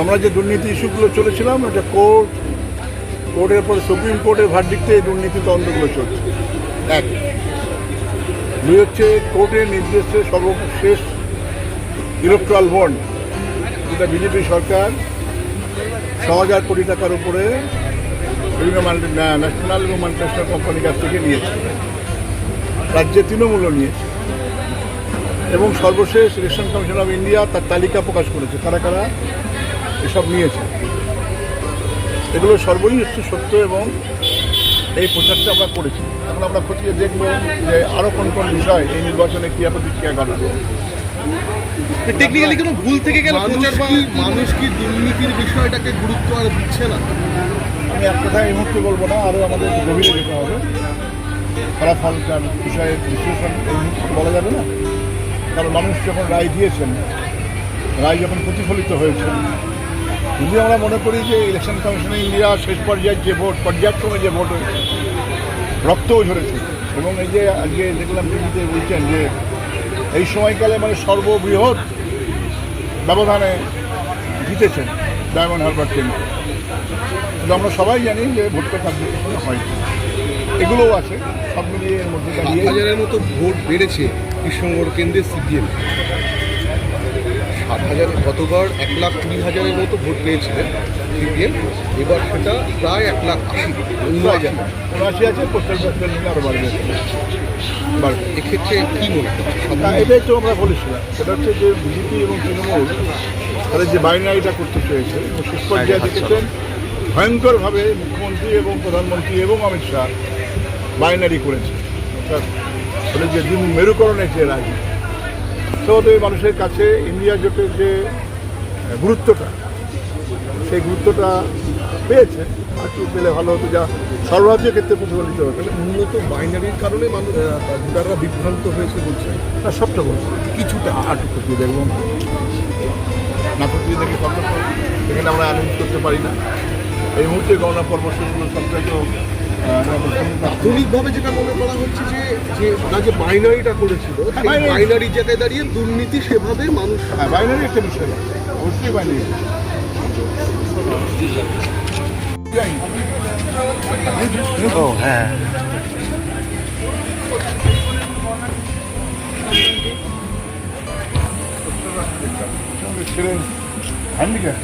আমরা যে দুর্নীতি ইস্যুগুলো চলেছিলাম, এটা কোর্ট, কোর্টের পরে সুপ্রিম কোর্টের ভার্ডিক্টে এই দুর্নীতি তদন্তগুলো চলছে। এক, দুই হচ্ছে কোর্টের নির্দেশে সর্বশেষ ইলেকট্রাল বন্ড যেটা বিজেপি সরকার ছ হাজার কোটি টাকার উপরে বিভিন্ন ন্যাশনাল এবং মাল্টিন্যাশনাল কোম্পানির কাছ থেকে নিয়েছে। রাজ্যে তৃণমূলও নিয়েছে। এবং সর্বশেষ ইলেকশন কমিশন অফ ইন্ডিয়া তার তালিকা প্রকাশ করেছে। কারা কারা? এসব নিয়েছে। এগুলো সর্বই হচ্ছে সত্য এবং এই প্রচারটা আমরা করেছি। এখন আমরা খতিয়ে দেখব যে আরও কোন কোন বিষয় এই নির্বাচনে ক্রিয়া প্রতিক্রিয়া ঘটাবে টেকনিক্যালি কোনো ভুল থেকে গেল মানুষ প্রচার বা কি মানুষ কি দুর্নীতির বিষয়টাকে গুরুত্ব আর দিচ্ছে না? আমি এক কথা এই মুহূর্তে বলব না আরও আমাদের গভীরে যেতে হবে। ফলাফলটার বিষয়ে বিশ্লেষণ এই মুহূর্তে বলা যাবে না। কারণ মানুষ যখন রায় দিয়েছেন রায় যখন প্রতিফলিত হয়েছে যদি আমরা মনে করি যে ইলেকশন কমিশন ইন্ডিয়া শেষ পর্যায়ের যে ভোট পর্যায়ক্রমে যে ভোট হয়েছে রক্তও ঝরেছে। এবং এই যে আজকে দেখলাম টিভিতে বলছেন যে এই সময়কালে মানে সর্ববৃহৎ ব্যবধানে জিতেছেন ডায়মন্ড হারবার কেন্দ্র কিন্তু আমরা সবাই জানি যে ভোটটা কার্যক্রম হয় এগুলোও আছে, সব মিলিয়ে এর মধ্যে হাজারের মতো ভোট বেড়েছে কৃষ্ণনগর কেন্দ্রের সিপিএম। সাত হাজার গতবার এক লাখ কুড়ি হাজারের মতো ভোট পেয়েছিলেন সিপিএম এবার সেটা প্রায় এক লাখ আশি উনআশি আছে আরও বাড়বে। বাড়বে এক্ষেত্রে কি মনে হয় এটাই তো আমরা বলেছিলাম। সেটা হচ্ছে যে বিজেপি এবং তৃণমূল তাদের যে বাইনারিটা করতে চেয়েছে শেষ পর্যায়ে দেখেছেন ভয়ঙ্করভাবে মুখ্যমন্ত্রী এবং প্রধানমন্ত্রী এবং অমিত শাহ বাইনারি করেছে। অর্থাৎ যে মেরুকরণের যে রাজি সবাই মানুষের কাছে ইন্ডিয়া জোটের যে গুরুত্বটা সেই গুরুত্বটা পেয়েছে। আর একটু পেলে ভালো হতো যা সর্বরাজ্যের ক্ষেত্রে প্রতিফলিত হতো। মূলত বাইনারির কারণে মানুষ ভোটাররা বিভ্রান্ত হয়েছে বলছে। না সবটা বলছে। কিছুটা আটু খতিয়ে দেখব। না খতিয়ে দেখে করব। এখানে আমরা অ্যানাউন্স করতে পারি না। এই মুহূর্তে গণনা পর্ব শেষগুলো সবটাই তো প্রাথমিকভাবে যেটা মনে করা হচ্ছে যে যে ওরা যে বাইনারিটা করেছিল বাইনারি- জায়গায় দাঁড়িয়ে দুর্নীতি সেভাবে মানুষ হ্যাঁ বাইনারি একটা বিষয় অবশ্যই বাইনারি। ও হ্যাঁ। ছিলেন হ্যান্ডিক্যাপ